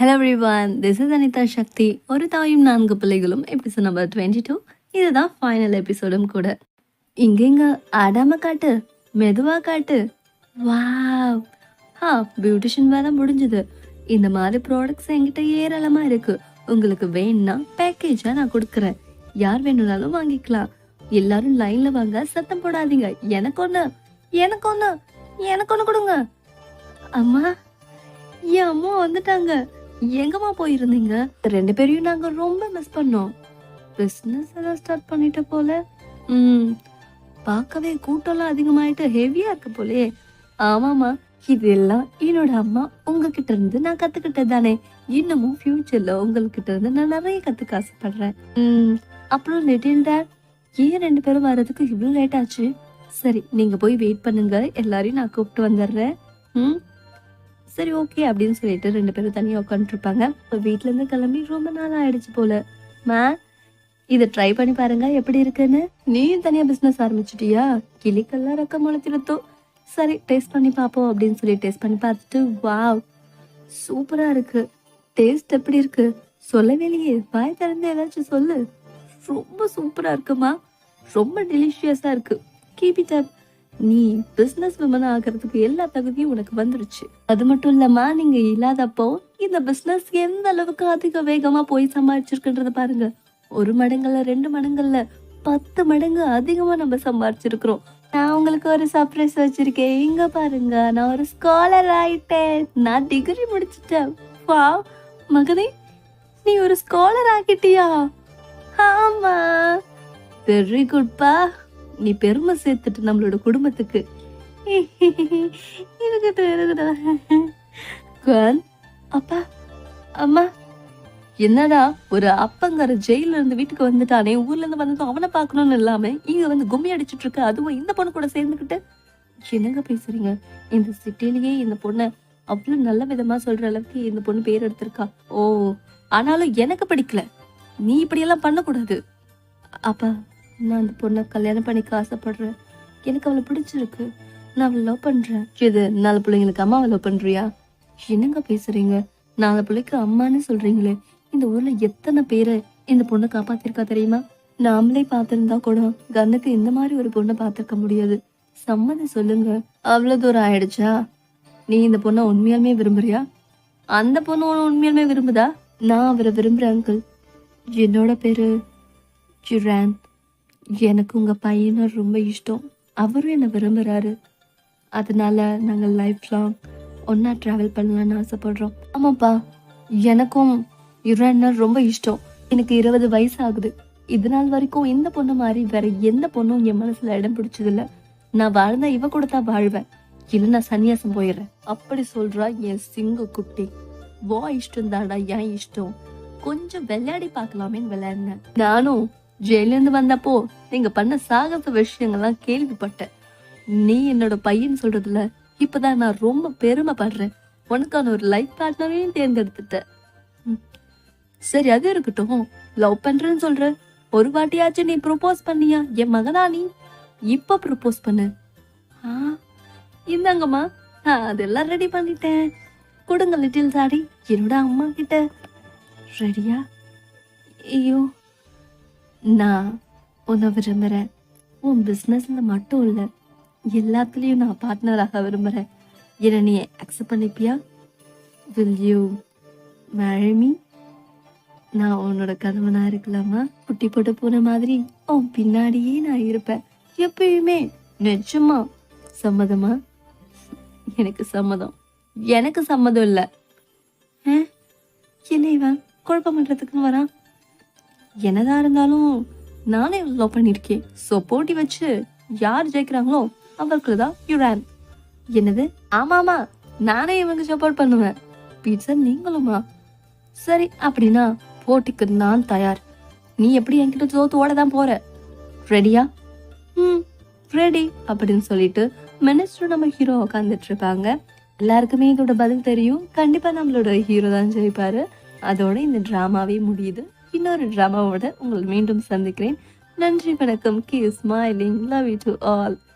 Hello everyone this is Anitha Shakthi ஒரு தாயும் நான்கு பிள்ளைகளும் எபிசோட் நம்பர் டுவெண்ட்டி டூ இதுதான் ஃபைனல் எபிசோடும் கூட. இங்கெங்க ஆடாம காட்டு மெதுவா காட்டு. வாவ் ஹா பியூட்டிஷியன் வேலை முடிஞ்சது. இந்த மாதிரி ப்ராடக்ட்ஸ் என்கிட்ட ஏராளமா இருக்கு. உங்களுக்கு வேணும்னா பேக்கேஜா நான் கொடுக்குறேன். யார் வேணும்னாலும் வாங்கிக்கலாம். எல்லாரும் லைன்ல வாங்க சத்தம் போடாதீங்க. எனக்கு ஒண்ணு எனக்கு ஒண்ணு எனக்கு ஒண்ணு கொடுங்க. அம்மா என் அம்மா வந்துட்டாங்க. எங்கம்மா போயிருந்தீங்க? ரெண்டு பேரையும் நாங்க ரொம்ப மிஸ் பண்ணோம். பிசினஸ் எல்லாம் ஸ்டார்ட் பண்ணிட்ட போல. ம் பார்க்கவே கூட்டம்லாம் அதிகமாயிட்டு ஹெவியா இருக்கு போலே ஆமாமா இதெல்லாம் என்னோட அம்மா உங்ககிட்ட இருந்து நான் கத்துக்கிட்டது தானே. இன்னமும் ஃபியூச்சர்ல உங்ககிட்ட இருந்து நான் நிறைய கத்துக்க ஆசைப்படுறேன். ம் அப்புறம் லிட்டில் டேட் ஏன் ரெண்டு பேரும் வர்றதுக்கு இவ்வளவு லேட் ஆச்சு? சரி நீங்க போய் வெயிட் பண்ணுங்க. எல்லாரையும் நான் கூப்பிட்டு வந்துடுறேன். ம் சரி ஓகே அப்படின்னு சொல்லிட்டு ரெண்டு பேரும் தனியாக உட்காந்துருப்பாங்க இப்போ வீட்டிலேருந்து கிளம்பி ரொம்ப நாள் ஆயிடுச்சு போல. மே இதை ட்ரை பண்ணி பாருங்க எப்படி இருக்குன்னு. நீயும் தனியாக பிஸ்னஸ் ஆரம்பிச்சிட்டியா? கிளிக்கெல்லாம் ரக்கம் முளைத்திருத்தோம் சரி டேஸ்ட் பண்ணி பார்ப்போம் அப்படின்னு சொல்லி டேஸ்ட் பண்ணி பார்த்துட்டு வாவ் சூப்பராக இருக்கு. டேஸ்ட் எப்படி இருக்கு? சொல்லவே இல்லையே வாய் திறந்து ஏதாச்சும் சொல்லு. ரொம்ப சூப்பராக இருக்குமா? ரொம்ப டெலிஷியஸாக இருக்கு. கீப் இட் அப் நீ பிசினஸ் விமன் ஆகிறதுக்கு எல்லா தகுதியும் உனக்கு வந்துருச்சு. அது மட்டும் இல்லாம நீங்க இல்லாதப்போ இந்த பிசினஸ் எந்த அளவுக்கு அதிக வேகமா போய் சம்பாதிச்சிருக்குன்றத பாருங்க. ஒரு மடங்குல ரெண்டு மடங்குல பத்து மடங்கு அதிகமா நம்ம சம்பாதிச்சிருக்கிறோம் நான் உங்களுக்கு ஒரு சர்ப்ரைஸ் வச்சிருக்கேன். இங்க பாருங்க நான் ஒரு ஸ்காலர் ஆயிட்டேன். நான் டிகிரி முடிச்சிட்டேன். வா மகனே நீ ஒரு ஸ்காலர் ஆகிட்டியா ஆமா. வெரி குட்பா நீ பெருமை சேர்த்துட்டு நம்மளோட குடும்பத்துக்கு. இருக்கட்டும் இருக்கட்டும் அப்பா அம்மா. என்னடா ஒரு அப்பங்கிற ஜெயில இருந்து வீட்டுக்கு வந்துட்டானே ஊர்ல இருந்து வந்ததும் அவனை பார்க்கணும்னு இல்லாம இங்க வந்து கும்மி அடிச்சிட்டு இருக்க அதுவும் இந்த பொண்ணு கூட சேர்ந்துக்கிட்டு. என்னங்க பேசுறீங்க? இந்த சிட்டிலேயே இந்த பொண்ணை அவ்வளவு நல்ல விதமா சொல்ற அளவுக்கு இந்த பொண்ணு பேர் எடுத்திருக்கா. ஓ ஆனாலும் எனக்கு பிடிக்கல. நீ இப்படியெல்லாம் பண்ணக்கூடாது. அப்பா நான் அந்த பொண்ணை கல்யாணம் பண்ணிக்க ஆசைப்படுறேன். எனக்கு அவளை பிடிச்சிருக்கு. நான் அவளை லவ் பண்றேன். இது நாலு பிள்ளைங்களுக்கு அம்மாவை லவ் பண்றியா? என்னங்க பேசுறீங்க? நாலு பிள்ளைக்கு அம்மான்னு சொல்றீங்களே. இந்த ஊர்ல எத்தனை பேரை இந்த பொண்ணை காப்பாத்திருக்கா தெரியுமா? நாமளே பார்த்திருந்தா கூட கண்ணுக்கு இந்த மாதிரி ஒரு பொண்ணை பார்த்திருக்க முடியாது. சம்மதம் சொல்லுங்க. அவ்வளவு தூரம் ஆயிடுச்சா? நீ இந்த பொண்ணை உண்மையாலுமே விரும்புறியா? அந்த பொண்ணு உண்மையாலுமே விரும்புதா? நான் அவரை விரும்புறேன் அங்கிள் என்னோட பேரு ஜிரான். எனக்கு உங்க பையனை ரொம்ப இஷ்டம். அவரும் என்னை விரும்புறாரு. அதனால நாங்கள் லைஃப் லாங் ஒன்னா டிராவல் பண்ணலாம்னு ஆசைப்படுறோம். ஆமாப்பா எனக்கும் யுரான்னா ரொம்ப இஷ்டம். எனக்கு இருபது வயசு ஆகுது. இது நாள் வரைக்கும் இந்த பொண்ணு மாதிரி வேற எந்த பொண்ணும் என் மனசுல இடம் பிடிச்சதில்ல. நான் வாழ்ந்தா இவ கூட தான் வாழ்வேன். இல்ல நான் சன்னியாசம் போயிடுறேன். அப்படி சொல்றா என் சிங்க குட்டி. வா இஷ்டம் தாடா என் இஷ்டம். கொஞ்சம் விளையாடி பார்க்கலாமேன்னு விளையாடினேன். நானும் ஜெயிலேருந்து வந்தப்போ நீங்க பண்ண சாகச விஷயங்கள்லாம் கேள்விப்பட்டேன். நீ என்னோட பையன் சொல்றதுல இப்பதான் நான் ரொம்ப பெருமைப்படுறேன். உனக்கான ஒரு லைஃப் பார்ட்னரையும் தேர்ந்தெடுத்துட்டேன். சரி அது இருக்கட்டும். லவ் பண்றேன்னு சொல்ற. ஒரு வாட்டியாச்சும் நீ ப்ரொபோஸ் பண்ணியா? என் மகனா நீ? இப்ப ப்ரொபோஸ் பண்ணு. ஆ இந்தாங்கம்மா. நான் அதெல்லாம் ரெடி பண்ணிட்டேன். கொடுங்க லிட்டில் சாடி என்னோட அம்மா கிட்ட. ரெடியா ஐயோ. நான் உன்னை விரும்புகிறேன் உன் பிஸ்னஸில் மட்டும் இல்லை எல்லாத்துலேயும் நான் பார்ட்னராக விரும்புகிறேன் என்னை நீ அக்செப்ட் பண்ணிப்பியா? வில் யூ மேழமி நான் உன்னோட கணவனா இருக்கலாமா? குட்டி போட்டு போன மாதிரி உன் பின்னாடியே நான் இருப்பேன். எப்பயுமே நிஜமா சம்மதமா? எனக்கு சம்மதம். எனக்கு சம்மதம் இல்லை. என்ன இவன்? குழப்பம் பண்றதுக்குன்னு வரான். என்னதான் இருந்தாலும் நானே லவ் பண்ணியிருக்கேன் ஸோ போட்டி வச்சு யார் ஜெயிக்கிறாங்களோ அவருக்கு தான் யுரான் என்னது ஆமாமா நானே இவங்க சப்போர்ட் பண்ணுவேன். பீட்சா நீங்களுமா? சரி அப்படின்னா போட்டிக்கு நான் தயார். நீ எப்படி என்கிட்ட தோத்து ஓட தான் போற? ரெடியா ம் ரெடி அப்படின்னு சொல்லிட்டு மினிஸ்டர் நம்ம ஹீரோ உட்காந்துட்டு இருப்பாங்க எல்லாருக்குமே இதோட பதில் தெரியும். கண்டிப்பா நம்மளோட ஹீரோ தான் ஜெயிப்பாரு. அதோட இந்த டிராமாவே முடியுது. இன்னொரு ட்ராமாவோட உங்களை மீண்டும் சந்திக்கிறேன். நன்றி வணக்கம். Keep smiling love you to all